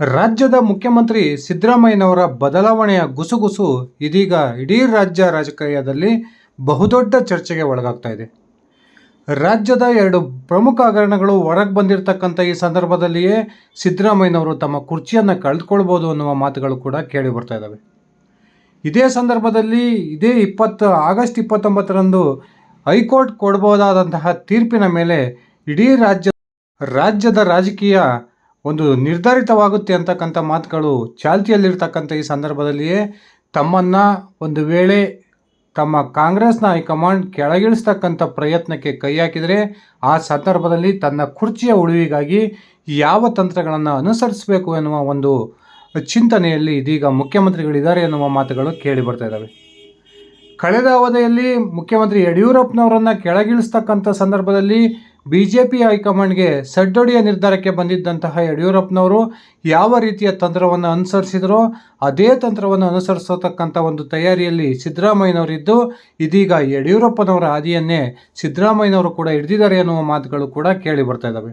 ರಾಜ್ಯದ ಮುಖ್ಯಮಂತ್ರಿ ಸಿದ್ದರಾಮಯ್ಯನವರ ಬದಲಾವಣೆಯ ಗುಸುಗುಸು ಇದೀಗ ಇಡೀ ರಾಜ್ಯ ರಾಜಕೀಯದಲ್ಲಿ ಬಹುದೊಡ್ಡ ಚರ್ಚೆಗೆ ಒಳಗಾಗ್ತಾ ಇದೆ. ರಾಜ್ಯದ ಎರಡು ಪ್ರಮುಖ ಹಗರಣಗಳು ಹೊರಗೆ ಬಂದಿರತಕ್ಕಂಥ ಈ ಸಂದರ್ಭದಲ್ಲಿಯೇ ಸಿದ್ದರಾಮಯ್ಯನವರು ತಮ್ಮ ಕುರ್ಚಿಯನ್ನು ಕಳೆದುಕೊಳ್ಬೋದು ಅನ್ನುವ ಮಾತುಗಳು ಕೂಡ ಕೇಳಿ ಬರ್ತಾ ಇದ್ದಾವೆ ಇದೇ ಸಂದರ್ಭದಲ್ಲಿ ಇದೇ ಇಪ್ಪತ್ತು, ಆಗಸ್ಟ್ ಇಪ್ಪತ್ತೊಂಬತ್ತರಂದು ಹೈಕೋರ್ಟ್ ಕೊಡಬಹುದಾದಂತಹ ತೀರ್ಪಿನ ಮೇಲೆ ಇಡೀ ರಾಜ್ಯ, ರಾಜ್ಯದ ರಾಜಕೀಯ ಒಂದು ನಿರ್ಧಾರಿತವಾಗುತ್ತೆ ಅಂತಕ್ಕಂಥ ಮಾತುಗಳು ಚಾಲ್ತಿಯಲ್ಲಿರ್ತಕ್ಕಂಥ ಈ ಸಂದರ್ಭದಲ್ಲಿಯೇ ತಮ್ಮನ್ನು ಒಂದು ವೇಳೆ ತಮ್ಮ ಕಾಂಗ್ರೆಸ್ನ ಹೈಕಮಾಂಡ್ ಕೆಳಗಿಳಿಸ್ತಕ್ಕಂಥ ಪ್ರಯತ್ನಕ್ಕೆ ಕೈ ಹಾಕಿದರೆ ಆ ಸಂದರ್ಭದಲ್ಲಿ ತನ್ನ ಕುರ್ಚಿಯ ಉಳಿವಿಗಾಗಿ ಯಾವ ತಂತ್ರಗಳನ್ನು ಅನುಸರಿಸಬೇಕು ಎನ್ನುವ ಒಂದು ಚಿಂತನೆಯಲ್ಲಿ ಇದೀಗ ಮುಖ್ಯಮಂತ್ರಿಗಳಿದ್ದಾರೆ ಎನ್ನುವ ಮಾತುಗಳು ಕೇಳಿ ಬರ್ತಾ ಇದ್ದಾವೆ. ಕಳೆದ ಅವಧಿಯಲ್ಲಿ ಮುಖ್ಯಮಂತ್ರಿ ಯಡಿಯೂರಪ್ಪನವರನ್ನು ಕೆಳಗಿಳಿಸ್ತಕ್ಕಂಥ ಸಂದರ್ಭದಲ್ಲಿ ಬಿ ಜೆ ಪಿ ಹೈಕಮಾಂಡ್ಗೆ ಸಡ್ಡೊಡೆಯ ನಿರ್ಧಾರಕ್ಕೆ ಬಂದಿದ್ದಂತಹ ಯಡಿಯೂರಪ್ಪನವರು ಯಾವ ರೀತಿಯ ತಂತ್ರವನ್ನು ಅನುಸರಿಸಿದರೋ ಅದೇ ತಂತ್ರವನ್ನು ಅನುಸರಿಸತಕ್ಕಂಥ ಒಂದು ತಯಾರಿಯಲ್ಲಿ ಸಿದ್ದರಾಮಯ್ಯನವರಿದ್ದು, ಇದೀಗ ಯಡಿಯೂರಪ್ಪನವರ ಹಾದಿಯನ್ನೇ ಸಿದ್ದರಾಮಯ್ಯನವರು ಕೂಡ ಹಿಡಿದಿದ್ದಾರೆ ಎನ್ನುವ ಮಾತುಗಳು ಕೂಡ ಕೇಳಿ ಬರ್ತಾ ಇದ್ದಾವೆ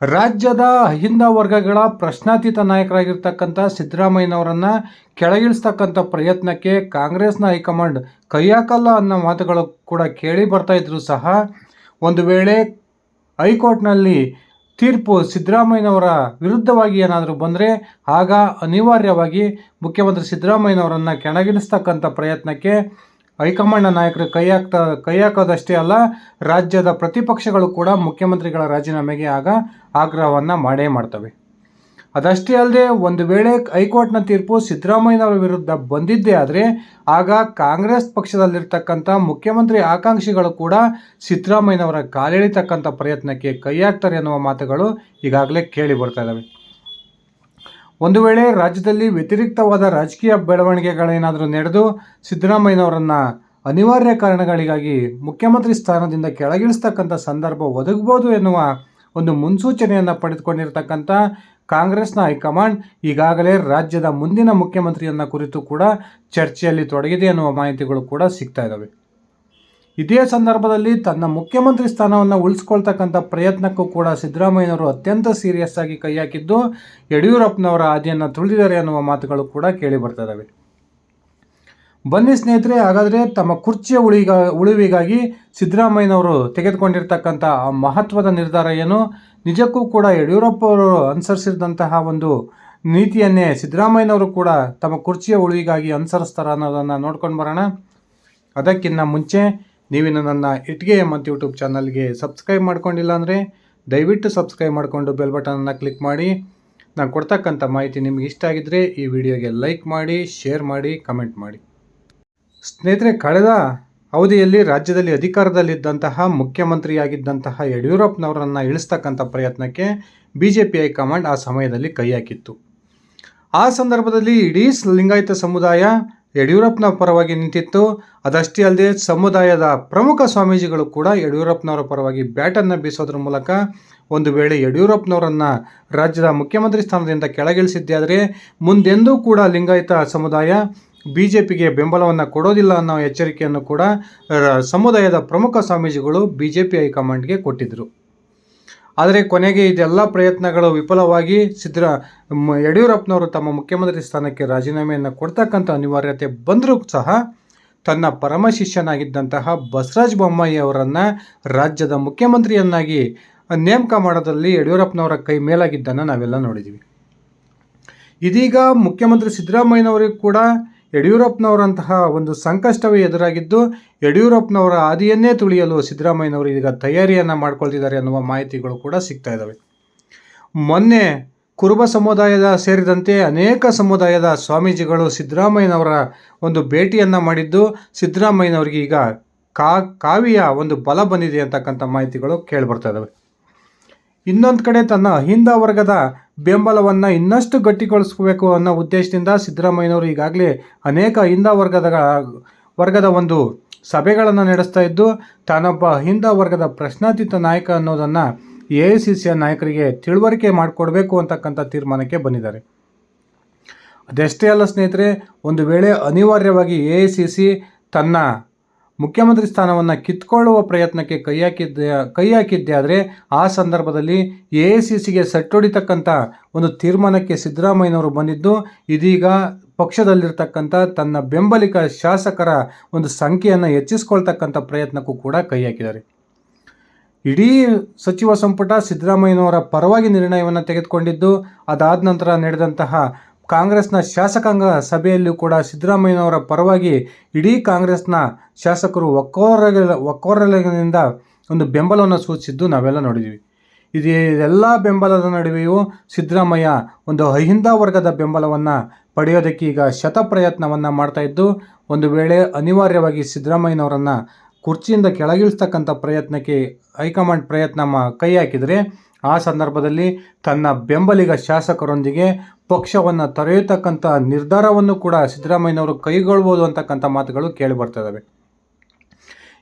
ರಾಜ್ಯದ ಅಹಿಂದ ವರ್ಗಗಳ ಪ್ರಶ್ನಾತೀತ ನಾಯಕರಾಗಿರ್ತಕ್ಕಂಥ ಸಿದ್ದರಾಮಯ್ಯನವರನ್ನು ಕೆಳಗಿಳಿಸ್ತಕ್ಕಂಥ ಪ್ರಯತ್ನಕ್ಕೆ ಕಾಂಗ್ರೆಸ್ನ ಹೈಕಮಾಂಡ್ ಕೈ ಹಾಕಲ್ಲ ಅನ್ನೋ ಮಾತುಗಳು ಕೂಡ ಕೇಳಿ ಬರ್ತಾ ಇದ್ರು ಸಹ ಒಂದು ವೇಳೆ ಹೈಕೋರ್ಟ್ನಲ್ಲಿ ತೀರ್ಪು ಸಿದ್ದರಾಮಯ್ಯನವರ ವಿರುದ್ಧವಾಗಿ ಏನಾದರೂ ಬಂದರೆ ಆಗ ಅನಿವಾರ್ಯವಾಗಿ ಮುಖ್ಯಮಂತ್ರಿ ಸಿದ್ದರಾಮಯ್ಯನವರನ್ನು ಕೆಣಗಿಳಿಸ್ತಕ್ಕಂಥ ಪ್ರಯತ್ನಕ್ಕೆ ಹೈಕಮಾಂಡ್ನ ನಾಯಕರು ಕೈ ಹಾಕ್ತಾ, ಕೈ ಹಾಕೋದಷ್ಟೇ ಅಲ್ಲ, ರಾಜ್ಯದ ಪ್ರತಿಪಕ್ಷಗಳು ಕೂಡ ಮುಖ್ಯಮಂತ್ರಿಗಳ ರಾಜೀನಾಮೆಗೆ ಆಗ ಆಗ್ರಹವನ್ನು ಮಾಡೇ ಮಾಡ್ತವೆ. ಅದಷ್ಟೇ ಅಲ್ಲದೆ ಒಂದು ವೇಳೆ ಹೈಕೋರ್ಟ್ನ ತೀರ್ಪು ಸಿದ್ದರಾಮಯ್ಯನವರ ವಿರುದ್ಧ ಬಂದಿದ್ದೇ ಆದರೆ, ಆಗ ಕಾಂಗ್ರೆಸ್ ಪಕ್ಷದಲ್ಲಿರ್ತಕ್ಕಂಥ ಮುಖ್ಯಮಂತ್ರಿ ಆಕಾಂಕ್ಷಿಗಳು ಕೂಡ ಸಿದ್ದರಾಮಯ್ಯನವರ ಕಾಲೆಳಿತಕ್ಕಂಥ ಪ್ರಯತ್ನಕ್ಕೆ ಕೈ ಹಾಕ್ತಾರೆ ಅನ್ನುವ ಮಾತುಗಳು ಈಗಾಗಲೇ ಕೇಳಿ ಬರ್ತಾ ಇದ್ದಾವೆ ಒಂದು ವೇಳೆ ರಾಜ್ಯದಲ್ಲಿ ವ್ಯತಿರಿಕ್ತವಾದ ರಾಜಕೀಯ ಬೆಳವಣಿಗೆಗಳೇನಾದರೂ ನಡೆದು ಸಿದ್ದರಾಮಯ್ಯನವರನ್ನು ಅನಿವಾರ್ಯ ಕಾರಣಗಳಿಗಾಗಿ ಮುಖ್ಯಮಂತ್ರಿ ಸ್ಥಾನದಿಂದ ಕೆಳಗಿಳಿಸ್ತಕ್ಕಂಥ ಸಂದರ್ಭ ಒದಗಬಹುದು ಎನ್ನುವ ಒಂದು ಮುನ್ಸೂಚನೆಯನ್ನು ಪಡೆದುಕೊಂಡಿರ್ತಕ್ಕಂಥ ಕಾಂಗ್ರೆಸ್ನ ಹೈಕಮಾಂಡ್ ಈಗಾಗಲೇ ರಾಜ್ಯದ ಮುಂದಿನ ಮುಖ್ಯಮಂತ್ರಿಯನ್ನ ಕುರಿತು ಕೂಡ ಚರ್ಚೆಯಲ್ಲಿ ತೊಡಗಿದೆ ಎನ್ನುವ ಮಾಹಿತಿಗಳು ಕೂಡ ಸಿಗ್ತಾ ಇದ್ದಾವೆ ಇದೇ ಸಂದರ್ಭದಲ್ಲಿ ತನ್ನ ಮುಖ್ಯಮಂತ್ರಿ ಸ್ಥಾನವನ್ನು ಉಳಿಸ್ಕೊಳ್ತಕ್ಕಂಥ ಪ್ರಯತ್ನಕ್ಕೂ ಕೂಡ ಸಿದ್ದರಾಮಯ್ಯನವರು ಅತ್ಯಂತ ಸೀರಿಯಸ್ ಆಗಿ ಕೈ ಹಾಕಿದ್ದು ಯಡಿಯೂರಪ್ಪನವರ ಹಾದಿಯನ್ನು ತುಳಿದಿದ್ದಾರೆ ಅನ್ನುವ ಮಾತುಗಳು ಕೂಡ ಕೇಳಿ ಬರ್ತಾ ಇದ್ದಾವೆ ಬನ್ನಿ ಸ್ನೇಹಿತರೆ, ಹಾಗಾದರೆ ತಮ್ಮ ಕುರ್ಚಿಯ ಉಳಿಗ, ಉಳಿವಿಗಾಗಿ ಸಿದ್ದರಾಮಯ್ಯನವರು ತೆಗೆದುಕೊಂಡಿರ್ತಕ್ಕಂಥ ಆ ಮಹತ್ವದ ನಿರ್ಧಾರ ಏನು? ನಿಜಕ್ಕೂ ಕೂಡ ಯಡಿಯೂರಪ್ಪ ಅವರು ಅನುಸರಿಸಿದಂತಹ ಒಂದು ನೀತಿಯನ್ನೇ ಸಿದ್ದರಾಮಯ್ಯನವರು ಕೂಡ ತಮ್ಮ ಕುರ್ಚಿಯ ಉಳಿಗಾಗಿ ಅನುಸರಿಸ್ತಾರ ಅನ್ನೋದನ್ನು ನೋಡ್ಕೊಂಡು ಬರೋಣ. ಅದಕ್ಕಿಂತ ಮುಂಚೆ ನೀವಿನ್ನು ನನ್ನ ಇಟ್ಗೆ ಮತ್ತು ಯೂಟ್ಯೂಬ್ ಚಾನಲ್ಗೆ ಸಬ್ಸ್ಕ್ರೈಬ್ ಮಾಡ್ಕೊಂಡಿಲ್ಲ ಅಂದರೆ ದಯವಿಟ್ಟು ಸಬ್ಸ್ಕ್ರೈಬ್ ಮಾಡಿಕೊಂಡು ಬೆಲ್ ಬಟನನ್ನು ಕ್ಲಿಕ್ ಮಾಡಿ. ನಾನು ಕೊಡ್ತಕ್ಕಂಥ ಮಾಹಿತಿ ನಿಮಗೆ ಇಷ್ಟ ಆಗಿದ್ದರೆ ಈ ವಿಡಿಯೋಗೆ ಲೈಕ್ ಮಾಡಿ, ಶೇರ್ ಮಾಡಿ, ಕಮೆಂಟ್ ಮಾಡಿ. ಸ್ನೇಹಿತರೆ, ಕಳೆದ ಅವಧಿಯಲ್ಲಿ ರಾಜ್ಯದಲ್ಲಿ ಅಧಿಕಾರದಲ್ಲಿದ್ದಂತಹ ಮುಖ್ಯಮಂತ್ರಿಯಾಗಿದ್ದಂತಹ ಯಡಿಯೂರಪ್ಪನವರನ್ನು ಇಳಿಸ್ತಕ್ಕಂಥ ಪ್ರಯತ್ನಕ್ಕೆ ಬಿ ಜೆ ಪಿ ಹೈಕಮಾಂಡ್ ಆ ಸಮಯದಲ್ಲಿ ಕೈ ಹಾಕಿತ್ತು. ಆ ಸಂದರ್ಭದಲ್ಲಿ ಇಡೀ ಲಿಂಗಾಯತ ಸಮುದಾಯ ಯಡಿಯೂರಪ್ಪನ ಪರವಾಗಿ ನಿಂತಿತ್ತು. ಅದಷ್ಟೇ ಅಲ್ಲದೆ ಸಮುದಾಯದ ಪ್ರಮುಖ ಸ್ವಾಮೀಜಿಗಳು ಕೂಡ ಯಡಿಯೂರಪ್ಪನವರ ಪರವಾಗಿ ಬ್ಯಾಟನ್ನು ಬೀಸೋದ್ರ ಮೂಲಕ ಒಂದು ವೇಳೆ ಯಡಿಯೂರಪ್ಪನವರನ್ನು ರಾಜ್ಯದ ಮುಖ್ಯಮಂತ್ರಿ ಸ್ಥಾನದಿಂದ ಕೆಳಗಿಳಿಸಿದ್ದೆ ಆದರೆ ಮುಂದೆಂದೂ ಕೂಡ ಲಿಂಗಾಯತ ಸಮುದಾಯ ಬಿ ಜೆ ಪಿಗೆ ಬೆಂಬಲವನ್ನು ಕೊಡೋದಿಲ್ಲ ಅನ್ನೋ ಎಚ್ಚರಿಕೆಯನ್ನು ಕೂಡ ಸಮುದಾಯದ ಪ್ರಮುಖ ಸ್ವಾಮೀಜಿಗಳು ಬಿ ಜೆ ಪಿ ಹೈಕಮಾಂಡ್ಗೆ ಕೊಟ್ಟಿದ್ದರು ಆದರೆ ಕೊನೆಗೆ ಇದೆಲ್ಲ ಪ್ರಯತ್ನಗಳು ವಿಫಲವಾಗಿ ಸಿದ್ದರ ಯಡಿಯೂರಪ್ಪನವರು ತಮ್ಮ ಮುಖ್ಯಮಂತ್ರಿ ಸ್ಥಾನಕ್ಕೆ ರಾಜೀನಾಮೆಯನ್ನು ಕೊಡ್ತಕ್ಕಂಥ ಅನಿವಾರ್ಯತೆ ಬಂದರೂ ಸಹ ತನ್ನ ಪರಮ ಶಿಷ್ಯನಾಗಿದ್ದಂತಹ ಬಸವರಾಜ ಬೊಮ್ಮಾಯಿ ಅವರನ್ನು ರಾಜ್ಯದ ಮುಖ್ಯಮಂತ್ರಿಯನ್ನಾಗಿ ನೇಮಕ ಮಾಡೋದ್ರಲ್ಲಿ ಯಡಿಯೂರಪ್ಪನವರ ಕೈ ಮೇಲಾಗಿದ್ದನ್ನು ನಾವೆಲ್ಲ ನೋಡಿದ್ದೀವಿ ಇದೀಗ ಮುಖ್ಯಮಂತ್ರಿ ಸಿದ್ದರಾಮಯ್ಯನವರಿಗೂ ಕೂಡ ಯಡಿಯೂರಪ್ಪನವರಂತಹ ಒಂದು ಸಂಕಷ್ಟವೇ ಎದುರಾಗಿದ್ದು ಯಡಿಯೂರಪ್ಪನವರ ಹಾದಿಯನ್ನೇ ತುಳಿಯಲು ಸಿದ್ದರಾಮಯ್ಯನವರು ಈಗ ತಯಾರಿಯನ್ನು ಮಾಡ್ಕೊಳ್ತಿದ್ದಾರೆ ಅನ್ನುವ ಮಾಹಿತಿಗಳು ಕೂಡ ಸಿಗ್ತಾ ಇದ್ದಾವೆ ಮೊನ್ನೆ ಕುರುಬ ಸಮುದಾಯದ ಸೇರಿದಂತೆ ಅನೇಕ ಸಮುದಾಯದ ಸ್ವಾಮೀಜಿಗಳು ಸಿದ್ದರಾಮಯ್ಯನವರ ಒಂದು ಭೇಟಿಯನ್ನು ಮಾಡಿದ್ದು ಸಿದ್ದರಾಮಯ್ಯನವರಿಗೆ ಈಗ ಕಾ, ಕಾವಿಯ ಒಂದು ಬಲ ಬಂದಿದೆ ಅಂತಕ್ಕಂಥ ಮಾಹಿತಿಗಳು ಕೇಳಿಬರ್ತಾ ಇದ್ದಾವೆ ಇನ್ನೊಂದು ಕಡೆ ತನ್ನ ಹಿಂದ ವರ್ಗದ ಬೆಂಬಲವನ್ನು ಇನ್ನಷ್ಟು ಗಟ್ಟಿಗೊಳಿಸಬೇಕು ಅನ್ನೋ ಉದ್ದೇಶದಿಂದ ಸಿದ್ದರಾಮಯ್ಯನವರು ಈಗಾಗಲೇ ಅನೇಕ ಹಿಂದ ವರ್ಗದ ವರ್ಗದ ಒಂದು ಸಭೆಗಳನ್ನು ನಡೆಸ್ತಾ ಇದ್ದು, ತಾನೊಬ್ಬ ಹಿಂದ ವರ್ಗದ ಪ್ರಶ್ನಾತೀತ ನಾಯಕ ಅನ್ನೋದನ್ನು ಎ ಐ ಸಿ ಸಿಯ ನಾಯಕರಿಗೆ ತಿಳುವಳಿಕೆ ಮಾಡಿಕೊಡ್ಬೇಕು ಅಂತಕ್ಕಂಥ ತೀರ್ಮಾನಕ್ಕೆ ಬಂದಿದ್ದಾರೆ. ಅದೆಷ್ಟೇ ಅಲ್ಲ ಸ್ನೇಹಿತರೆ, ಒಂದು ವೇಳೆ ಅನಿವಾರ್ಯವಾಗಿ ಎ ಐ ಸಿ ಸಿ ತನ್ನ ಮುಖ್ಯಮಂತ್ರಿ ಸ್ಥಾನವನ್ನು ಕಿತ್ಕೊಳ್ಳುವ ಪ್ರಯತ್ನಕ್ಕೆ ಕೈ ಹಾಕಿದ್ದೆ ಕೈ ಹಾಕಿದ್ದೆ ಆದರೆ ಆ ಸಂದರ್ಭದಲ್ಲಿ ಎ ಐ ಸಿ ಸಿಗೆ ಸಟ್ಟೊಡಿತಕ್ಕಂಥ ಒಂದು ತೀರ್ಮಾನಕ್ಕೆ ಸಿದ್ದರಾಮಯ್ಯನವರು ಬಂದಿದ್ದು, ಇದೀಗ ಪಕ್ಷದಲ್ಲಿರ್ತಕ್ಕಂಥ ತನ್ನ ಬೆಂಬಲಿಗ ಶಾಸಕರ ಒಂದು ಸಂಖ್ಯೆಯನ್ನು ಹೆಚ್ಚಿಸ್ಕೊಳ್ತಕ್ಕಂಥ ಪ್ರಯತ್ನಕ್ಕೂ ಕೂಡ ಕೈ ಹಾಕಿದ್ದಾರೆ ಇಡೀ ಸಚಿವ ಸಂಪುಟ ಸಿದ್ದರಾಮಯ್ಯನವರ ಪರವಾಗಿ ನಿರ್ಣಯವನ್ನು ತೆಗೆದುಕೊಂಡಿದ್ದು, ಅದಾದ ನಂತರ ನಡೆದಂತಹ ಕಾಂಗ್ರೆಸ್ನ ಶಾಸಕಾಂಗ ಸಭೆಯಲ್ಲೂ ಕೂಡ ಸಿದ್ದರಾಮಯ್ಯನವರ ಪರವಾಗಿ ಇಡೀ ಕಾಂಗ್ರೆಸ್ನ ಶಾಸಕರು ಒಕ್ಕೋರಗಳ ಒಕ್ಕೋರಗಳಿಂದ ಒಂದು ಬೆಂಬಲವನ್ನು ಸೂಚಿಸಿದ್ದು ನಾವೆಲ್ಲ ನೋಡಿದ್ದೀವಿ. ಇದು ಎಲ್ಲ ಬೆಂಬಲದ ನಡುವೆಯೂ ಸಿದ್ದರಾಮಯ್ಯ ಒಂದು ಅಹಿಂದ ವರ್ಗದ ಬೆಂಬಲವನ್ನು ಪಡೆಯೋದಕ್ಕೆ ಈಗ ಶತ ಪ್ರಯತ್ನವನ್ನು ಮಾಡ್ತಾ ಇದ್ದು, ಒಂದು ವೇಳೆ ಅನಿವಾರ್ಯವಾಗಿ ಸಿದ್ದರಾಮಯ್ಯನವರನ್ನು ಕುರ್ಚಿಯಿಂದ ಕೆಳಗಿಳಿಸ್ತಕ್ಕಂಥ ಪ್ರಯತ್ನಕ್ಕೆ ಹೈಕಮಾಂಡ್ ಪ್ರಯತ್ನ ಮಾ, ಕೈ ಹಾಕಿದರೆ ಆ ಸಂದರ್ಭದಲ್ಲಿ ತನ್ನ ಬೆಂಬಲಿಗ ಶಾಸಕರೊಂದಿಗೆ ಪಕ್ಷವನ್ನು ತೊರೆಯತಕ್ಕಂಥ ನಿರ್ಧಾರವನ್ನು ಕೂಡ ಸಿದ್ದರಾಮಯ್ಯನವರು ಕೈಗೊಳ್ಬೋದು ಅಂತಕ್ಕಂಥ ಮಾತುಗಳು ಕೇಳಿ ಬರ್ತದವೆ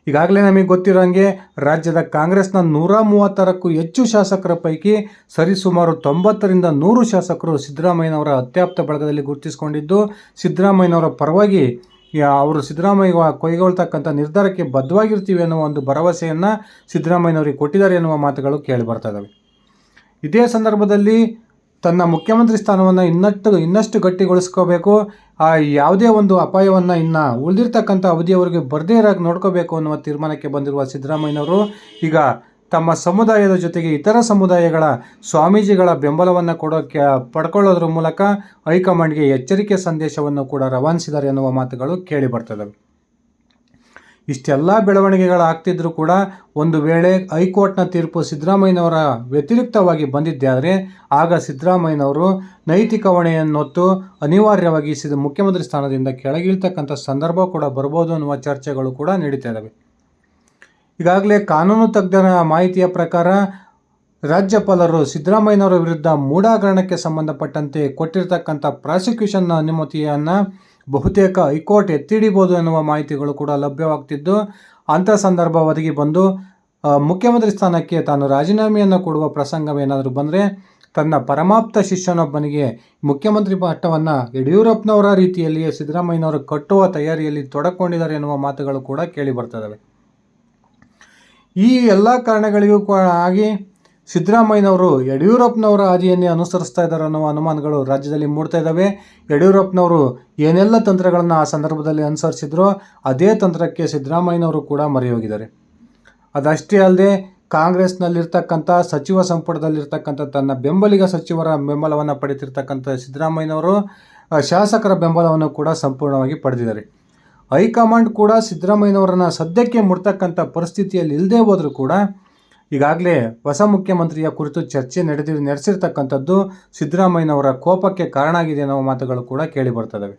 ಈಗಾಗಲೇ ನಮಗೆ ಗೊತ್ತಿರೋಂಗೆ ರಾಜ್ಯದ ಕಾಂಗ್ರೆಸ್ನ ನೂರ ಮೂವತ್ತರಕ್ಕೂ ಹೆಚ್ಚು ಶಾಸಕರ ಪೈಕಿ ಸರಿಸುಮಾರು ತೊಂಬತ್ತರಿಂದ ನೂರು ಶಾಸಕರು ಸಿದ್ದರಾಮಯ್ಯನವರ ಅತ್ಯಾಪ್ತ ಬಳಗದಲ್ಲಿ ಗುರುತಿಸಿಕೊಂಡಿದ್ದು, ಸಿದ್ದರಾಮಯ್ಯನವರ ಪರವಾಗಿ ಅವರು ಸಿದ್ದರಾಮಯ್ಯ ಕೈಗೊಳ್ತಕ್ಕಂಥ ನಿರ್ಧಾರಕ್ಕೆ ಬದ್ಧವಾಗಿರ್ತೀವಿ ಅನ್ನೋ ಒಂದು ಭರವಸೆಯನ್ನು ಸಿದ್ದರಾಮಯ್ಯನವರಿಗೆ ಕೊಟ್ಟಿದ್ದಾರೆ ಎನ್ನುವ ಮಾತುಗಳು ಕೇಳಿ ಬರ್ತಾ ಇದ್ದಾವೆ ಇದೇ ಸಂದರ್ಭದಲ್ಲಿ ತನ್ನ ಮುಖ್ಯಮಂತ್ರಿ ಸ್ಥಾನವನ್ನು ಇನ್ನಷ್ಟು ಇನ್ನಷ್ಟು ಗಟ್ಟಿಗೊಳಿಸ್ಕೋಬೇಕು. ಆ ಯಾವುದೇ ಒಂದು ಅಪಾಯವನ್ನು ಇನ್ನು ಉಳಿದಿರ್ತಕ್ಕಂಥ ಅವಧಿಯವರೆಗೆ ಬರದೇ ಇರೋಕೆ ನೋಡ್ಕೋಬೇಕು ಅನ್ನುವ ತೀರ್ಮಾನಕ್ಕೆ ಬಂದಿರುವ ಸಿದ್ದರಾಮಯ್ಯನವರು ಈಗ ತಮ್ಮ ಸಮುದಾಯದ ಜೊತೆಗೆ ಇತರ ಸಮುದಾಯಗಳ ಸ್ವಾಮೀಜಿಗಳ ಬೆಂಬಲವನ್ನು ಕೊಡೋಕ್ಕೆ ಪಡ್ಕೊಳ್ಳೋದ್ರ ಮೂಲಕ ಹೈಕಮಾಂಡ್ಗೆ ಎಚ್ಚರಿಕೆ ಸಂದೇಶವನ್ನು ಕೂಡ ರವಾನಿಸಿದ್ದಾರೆ ಎನ್ನುವ ಮಾತುಗಳು ಕೇಳಿ ಬರ್ತದವೆ ಇಷ್ಟೆಲ್ಲ ಬೆಳವಣಿಗೆಗಳು ಆಗ್ತಿದ್ರು ಕೂಡ ಒಂದು ವೇಳೆ ಹೈಕೋರ್ಟ್ನ ತೀರ್ಪು ಸಿದ್ದರಾಮಯ್ಯನವರ ವ್ಯತಿರಿಕ್ತವಾಗಿ ಬಂದಿದ್ದಾದರೆ ಆಗ ಸಿದ್ದರಾಮಯ್ಯನವರು ನೈತಿಕ ಹೊಣೆಯನ್ನೊತ್ತು ಅನಿವಾರ್ಯವಾಗಿ ಸಿದ್ದ ಮುಖ್ಯಮಂತ್ರಿ ಸ್ಥಾನದಿಂದ ಕೆಳಗಿಳ್ತಕ್ಕಂಥ ಸಂದರ್ಭ ಕೂಡ ಬರ್ಬೋದು ಅನ್ನುವ ಚರ್ಚೆಗಳು ಕೂಡ ನಡೀತಾ ಇದ್ದಾವೆ ಈಗಾಗಲೇ ಕಾನೂನು ತಜ್ಞರ ಮಾಹಿತಿಯ ಪ್ರಕಾರ ರಾಜ್ಯಪಾಲರು ಸಿದ್ದರಾಮಯ್ಯನವರ ವಿರುದ್ಧ ಮೂಢಾಗರಣಕ್ಕೆ ಸಂಬಂಧಪಟ್ಟಂತೆ ಕೊಟ್ಟಿರತಕ್ಕಂಥ ಪ್ರಾಸಿಕ್ಯೂಷನ್ನ ಅನುಮತಿಯನ್ನು ಬಹುತೇಕ ಹೈಕೋರ್ಟ್ ಎತ್ತಿಡಿಬೋದು ಎನ್ನುವ ಮಾಹಿತಿಗಳು ಕೂಡ ಲಭ್ಯವಾಗ್ತಿದ್ದು, ಅಂಥ ಸಂದರ್ಭ ಒದಗಿ ಬಂದು ಮುಖ್ಯಮಂತ್ರಿ ಸ್ಥಾನಕ್ಕೆ ತಾನು ರಾಜೀನಾಮೆಯನ್ನು ಕೊಡುವ ಪ್ರಸಂಗವೇನಾದರೂ ಬಂದರೆ, ತನ್ನ ಪರಮಾಪ್ತ ಶಿಷ್ಯನೊಬ್ಬನಿಗೆ ಮುಖ್ಯಮಂತ್ರಿ ಪಟ್ಟವನ್ನು ಯಡಿಯೂರಪ್ಪನವರ ರೀತಿಯಲ್ಲಿಯೇ ಸಿದ್ದರಾಮಯ್ಯನವರು ಕಟ್ಟುವ ತಯಾರಿಯಲ್ಲಿ ತೊಡಕೊಂಡಿದ್ದಾರೆ ಎನ್ನುವ ಮಾತುಗಳು ಕೂಡ ಕೇಳಿ ಬರ್ತದವೆ ಈ ಎಲ್ಲ ಕಾರಣಗಳಿಗೂ ಆಗಿ ಸಿದ್ದರಾಮಯ್ಯನವರು ಯಡಿಯೂರಪ್ಪನವರ ಹಾದಿಯನ್ನೇ ಅನುಸರಿಸ್ತಾ ಇದ್ದಾರೆ ಅನ್ನುವ ಅನುಮಾನಗಳು ರಾಜ್ಯದಲ್ಲಿ ಮೂಡ್ತಾ ಇದ್ದಾವೆ. ಯಡಿಯೂರಪ್ಪನವರು ಏನೆಲ್ಲ ತಂತ್ರಗಳನ್ನು ಆ ಸಂದರ್ಭದಲ್ಲಿ ಅನುಸರಿಸಿದ್ರೋ ಅದೇ ತಂತ್ರಕ್ಕೆ ಸಿದ್ದರಾಮಯ್ಯನವರು ಕೂಡ ಮರೆಯೋಗಿದ್ದಾರೆ. ಅದಷ್ಟೇ ಅಲ್ಲದೆ ಕಾಂಗ್ರೆಸ್ನಲ್ಲಿರ್ತಕ್ಕಂಥ ಸಚಿವ ಸಂಪುಟದಲ್ಲಿರ್ತಕ್ಕಂಥ ತನ್ನ ಬೆಂಬಲಿಗ ಸಚಿವರ ಬೆಂಬಲವನ್ನು ಪಡೆದಿರ್ತಕ್ಕಂಥ ಸಿದ್ದರಾಮಯ್ಯನವರು ಶಾಸಕರ ಬೆಂಬಲವನ್ನು ಕೂಡ ಸಂಪೂರ್ಣವಾಗಿ ಪಡೆದಿದ್ದಾರೆ. ಹೈಕಮಾಂಡ್ ಕೂಡ ಸಿದ್ದರಾಮಯ್ಯನವರನ್ನು ಸದ್ಯಕ್ಕೆ ಮುಡ್ತಕ್ಕಂಥ ಪರಿಸ್ಥಿತಿಯಲ್ಲಿ ಇಲ್ಲದೆ ಹೋದರೂ ಕೂಡ ಈಗಾಗಲೇ ಹೊಸ ಮುಖ್ಯಮಂತ್ರಿಯ ಕುರಿತು ಚರ್ಚೆ ನಡೆದಿ, ನಡೆಸಿರ್ತಕ್ಕಂಥದ್ದು ಸಿದ್ದರಾಮಯ್ಯನವರ ಕೋಪಕ್ಕೆ ಕಾರಣ ಆಗಿದೆ ಅನ್ನೋ ಮಾತುಗಳು ಕೂಡ ಕೇಳಿ ಬರ್ತದವೆ.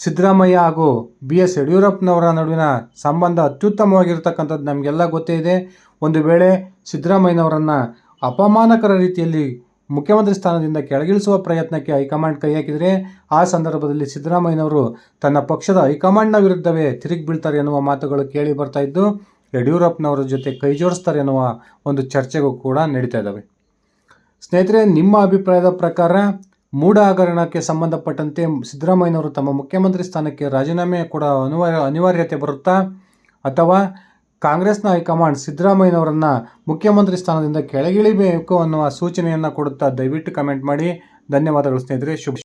ಸಿದ್ದರಾಮಯ್ಯ ಹಾಗೂ ಬಿ ಎಸ್ ಯಡಿಯೂರಪ್ಪನವರ ನಡುವಿನ ಸಂಬಂಧ ಅತ್ಯುತ್ತಮವಾಗಿರ್ತಕ್ಕಂಥದ್ದು ನಮಗೆಲ್ಲ ಗೊತ್ತೇ ಇದೆ. ಒಂದು ವೇಳೆ ಸಿದ್ದರಾಮಯ್ಯನವರನ್ನು ಅಪಮಾನಕರ ರೀತಿಯಲ್ಲಿ ಮುಖ್ಯಮಂತ್ರಿ ಸ್ಥಾನದಿಂದ ಕೆಳಗಿಳಿಸುವ ಪ್ರಯತ್ನಕ್ಕೆ ಹೈಕಮಾಂಡ್ ಕೈ ಹಾಕಿದರೆ ಆ ಸಂದರ್ಭದಲ್ಲಿ ಸಿದ್ದರಾಮಯ್ಯನವರು ತನ್ನ ಪಕ್ಷದ ಹೈಕಮಾಂಡ್ನ ವಿರುದ್ಧವೇ ತಿರುಗಿ ಬೀಳ್ತಾರೆ ಎನ್ನುವ ಮಾತುಗಳು ಕೇಳಿ ಬರ್ತಾ ಇದ್ದು ಯಡಿಯೂರಪ್ಪನವರ ಜೊತೆ ಕೈ ಜೋಡಿಸ್ತಾರೆ ಎನ್ನುವ ಒಂದು ಚರ್ಚೆಗೂ ಕೂಡ ನಡೀತಾ ಇದ್ದಾವೆ. ಸ್ನೇಹಿತರೆ, ನಿಮ್ಮ ಅಭಿಪ್ರಾಯದ ಪ್ರಕಾರ ಮೂಡ ಹಗರಣಕ್ಕೆ ಸಂಬಂಧಪಟ್ಟಂತೆ ಸಿದ್ದರಾಮಯ್ಯನವರು ತಮ್ಮ ಮುಖ್ಯಮಂತ್ರಿ ಸ್ಥಾನಕ್ಕೆ ರಾಜೀನಾಮೆ ಕೂಡ ಅನಿವಾರ್ಯ, ಅನಿವಾರ್ಯತೆ ಬರುತ್ತಾ? ಅಥವಾ ಕಾಂಗ್ರೆಸ್ನ ಹೈಕಮಾಂಡ್ ಸಿದ್ದರಾಮಯ್ಯನವರನ್ನು ಮುಖ್ಯಮಂತ್ರಿ ಸ್ಥಾನದಿಂದ ಕೆಳಗಿಳಿಬೇಕು ಅನ್ನುವ ಸೂಚನೆಯನ್ನು ಕೊಡುತ್ತಾ? ದಯವಿಟ್ಟು ಕಮೆಂಟ್ ಮಾಡಿ. ಧನ್ಯವಾದಗಳು ಸ್ನೇಹಿತರೆ. ಶುಭ